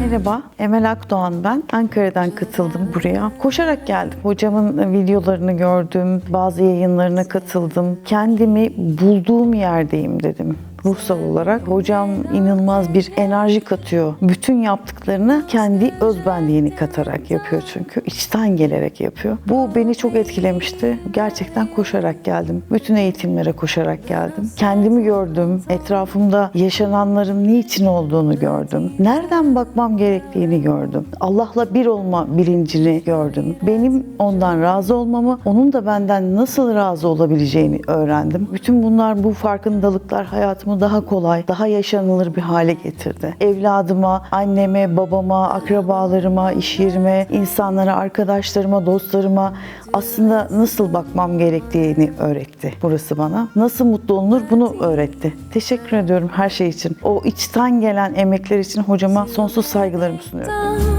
Merhaba, Emel Akdoğan ben. Ankara'dan katıldım buraya. Koşarak geldim. Hocamın videolarını gördüm, bazı yayınlarına katıldım. Kendimi bulduğum yerdeyim dedim ruhsal olarak. Hocam inanılmaz bir enerji katıyor. Bütün yaptıklarını kendi özbenliğini katarak yapıyor çünkü. içten gelerek yapıyor. Bu beni çok etkilemişti. Gerçekten koşarak geldim. Bütün eğitimlere koşarak geldim. Kendimi gördüm. Etrafımda yaşananların niçin olduğunu gördüm. Nereden bakmam gerektiğini gördüm. Allah'la bir olma bilincini gördüm. Benim ondan razı olmamı, onun da benden nasıl razı olabileceğini öğrendim. Bütün bunlar, bu farkındalıklar daha kolay, daha yaşanılır bir hale getirdi. Evladıma, anneme, babama, akrabalarıma, iş yerime, insanlara, arkadaşlarıma, dostlarıma aslında nasıl bakmam gerektiğini öğretti burası bana. Nasıl mutlu olunur bunu öğretti. Teşekkür ediyorum her şey için. O içten gelen emekler için hocama sonsuz saygılarımı sunuyorum.